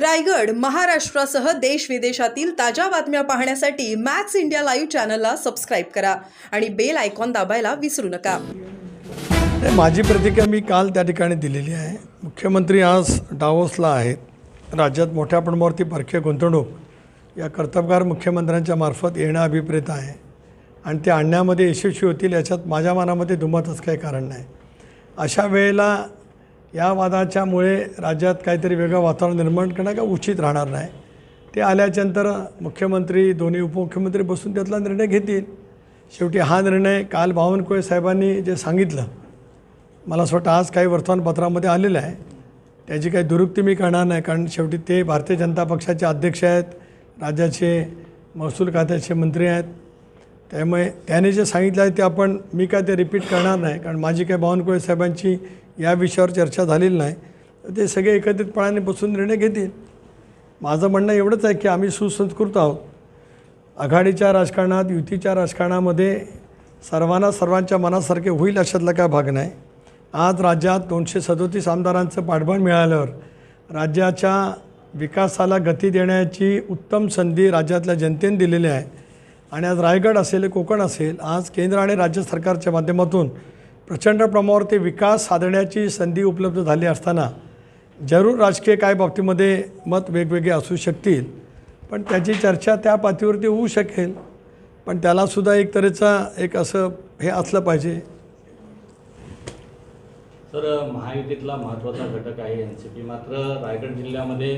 रायगड महाराष्ट्रासह देश विदेशातील ताज्या बातम्या पाहण्यासाठी मॅक्स इंडिया लाईव्ह चॅनलला सबस्क्राईब करा आणि बेल आयकॉन दाबायला विसरू नका. माझी प्रतिक्रिया मी काल त्या ठिकाणी दिलेली आहे. मुख्यमंत्री आज डावोसला आहेत. राज्यात मोठ्या प्रमाणावरती परकीय गुंतवणूक या कर्तबगार मुख्यमंत्र्यांच्या मार्फत येणं अभिप्रेत आहे. आणि ते आणण्यामध्ये यशस्वी होतील याच्यात माझ्या मनामध्ये दुमतच काही कारण नाही. अशा वेळेला या वादाच्यामुळे राज्यात काहीतरी वेगळं वातावरण निर्माण करणं का उचित राहणार नाही? ते आल्याच्यानंतर मुख्यमंत्री दोन्ही उपमुख्यमंत्री बसून त्यातला निर्णय घेतील. शेवटी हा निर्णय काल बावनकुळे साहेबांनी जे सांगितलं मला असं वाटतं आज काही वर्तमानपत्रामध्ये आलेलं आहे. त्याची काही दुरुक्ती मी करणार नाही कारण शेवटी ते भारतीय जनता पक्षाचे अध्यक्ष आहेत राज्याचे महसूल खात्याचे मंत्री आहेत. त्यामुळे त्याने जे सांगितलं आहे ते आपण मी काय ते रिपीट करणार नाही कारण माझी काय बावनकुळे साहेबांची या विषयावर चर्चा झालेली नाही. ते सगळे एकत्रितपणाने बसून निर्णय घेतील. माझं म्हणणं एवढंच आहे की आम्ही सुसंस्कृत आहोत. आघाडीच्या राजकारणात युतीच्या राजकारणामध्ये सर्वांना सर्वांच्या मनासारखे होईल अशातला काय भाग नाही. आज राज्यात दोनशे सदोतीस आमदारांचं पाठबळ मिळाल्यावर राज्याच्या विकासाला गती देण्याची उत्तम संधी राज्यातल्या जनतेने दिलेली आहे. आणि आज रायगड असेल कोकण असेल आज केंद्र आणि राज्य सरकारच्या माध्यमातून प्रचंड प्रमाणावरती विकास साधण्याची संधी उपलब्ध झाली असताना जरूर राजकीय काय बाबतीमध्ये मत वेगवेगळे असू शकतील पण त्याची चर्चा त्या पातळीवरती होऊ शकेल. पण त्यालासुद्धा एक तऱ्हेचा एक असं हे असलं पाहिजे. तर महायुतीतला महत्त्वाचा घटक आहे एन सी पी. मात्र रायगड जिल्ह्यामध्ये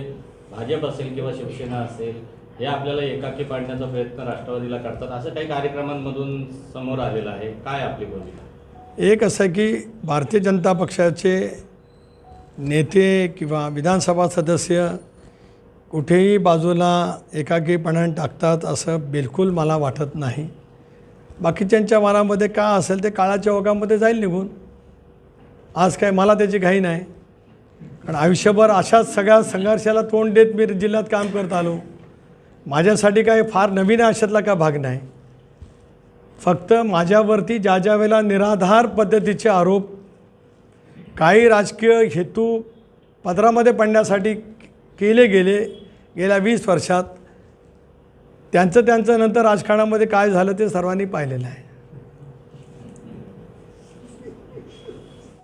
भाजप असेल किंवा शिवसेना असेल हे आपल्याला एकाकी पाडण्याचा प्रयत्न राष्ट्रवादीला करतात. असं काही कार्यक्रमांमधून समोर आलेलं आहे. काय आपली भूमिका? एक असं आहे की भारतीय जनता पक्षाचे नेते किंवा विधानसभा सदस्य कुठेही बाजूला एकाकीपणाने टाकतात असं बिलकुल मला वाटत नाही. बाकीच्यांच्या मनामध्ये का असेल ते काळाच्या ओघामध्ये जाईल निघून. आज काय मला त्याची घाई नाही. कारण आयुष्यभर अशाच सगळ्या संघर्षाला तोंड देत मी जिल्ह्यात काम करत आलो. माझ्यासाठी काय फार नवीन आयुष्यातला का भाग नाही. फक्त माझ्यावरती ज्या ज्या वेळेला निराधार पद्धतीचे आरोप काही राजकीय हेतू पदरामध्ये पडण्यासाठी केले गेले गेल्या वीस वर्षात त्यांचं त्यांचं नंतर राजकारणामध्ये काय झालं ते सर्वांनी पाहिलेलं आहे.